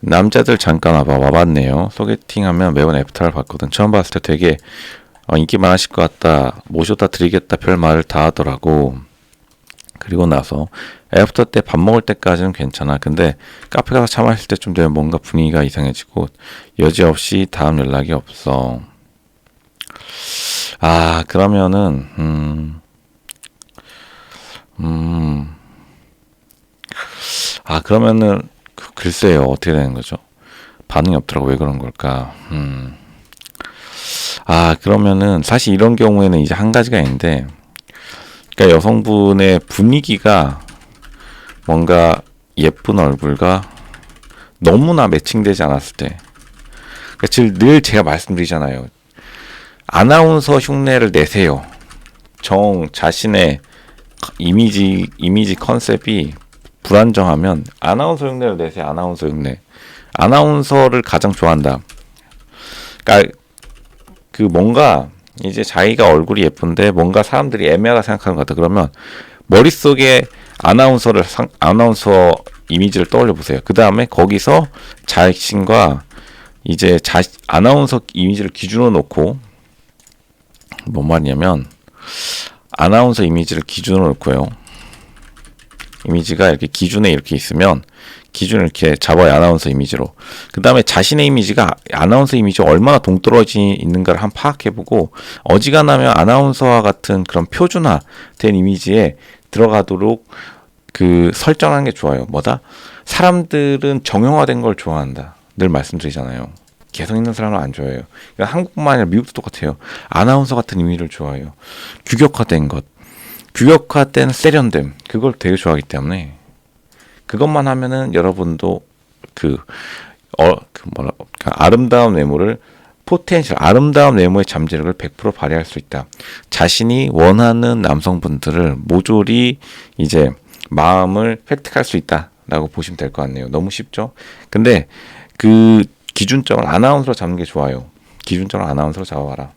남자들 잠깐 와봐 와봤네요. 소개팅하면 매번 애프터를 받거든. 처음 봤을 때 되게 어, 인기 많으실 것 같다. 모셔다 드리겠다 별 말을 다 하더라고. 그리고 나서 애프터 때 밥 먹을 때까지는 괜찮아. 근데 카페 가서 차 마실 때쯤 되면 뭔가 분위기가 이상해지고 여지없이 다음 연락이 없어. 아 그러면은 음. 음. 아 그러면은 그- 글쎄요 어떻게 되는 거죠? 반응이 없더라고 왜 그런 걸까? 음. 아 그러면은 사실 이런 경우에는 이제 한 가지가 있는데, 그러니까 여성분의 분위기가 뭔가 예쁜 얼굴과 너무나 매칭되지 않았을 때, 그러니까 늘 제가 말씀드리잖아요. 아나운서 흉내를 내세요. 정 자신의 이미지 이미지 컨셉이 불안정하면 아나운서 흉내를 내세요. 아나운서 흉내. 아나운서를 가장 좋아한다. 그러니까 그 뭔가 이제 자기가 얼굴이 예쁜데 뭔가 사람들이 애매하다 생각하는 것 같다. 그러면 머릿속에 아나운서를 상, 아나운서 이미지를 떠올려 보세요. 그 다음에 거기서 자신과 이제 자 아나운서 이미지를 기준으로 놓고 뭔 말이냐면 아나운서 이미지를 기준으로 놓고요. 이미지가 이렇게 기준에 이렇게 있으면 기준을 이렇게 잡아요 아나운서 이미지로. 그 다음에 자신의 이미지가 아나운서 이미지 가 얼마나 동떨어지 있는가를 한번 파악해보고 어지간하면 아나운서와 같은 그런 표준화된 이미지에 들어가도록 그 설정하는 게 좋아요. 뭐다? 사람들은 정형화된 걸 좋아한다. 늘 말씀드리잖아요. 개성 있는 사람은 안 좋아해요. 그러니까 한국뿐만 아니라 미국도 똑같아요. 아나운서 같은 이미지를 좋아해요. 규격화된 것 규격화된 세련됨 그걸 되게 좋아하기 때문에 그것만 하면은 여러분도 그, 어, 그 뭐라, 그 아름다운 외모를 포텐셜, 아름다운 외모의 잠재력을 100% 발휘할 수 있다. 자신이 원하는 남성분들을 모조리 이제 마음을 획득할 수 있다라고 보시면 될 것 같네요. 너무 쉽죠? 근데 그 기준점을 아나운서로 잡는 게 좋아요. 기준점을 아나운서로 잡아봐라.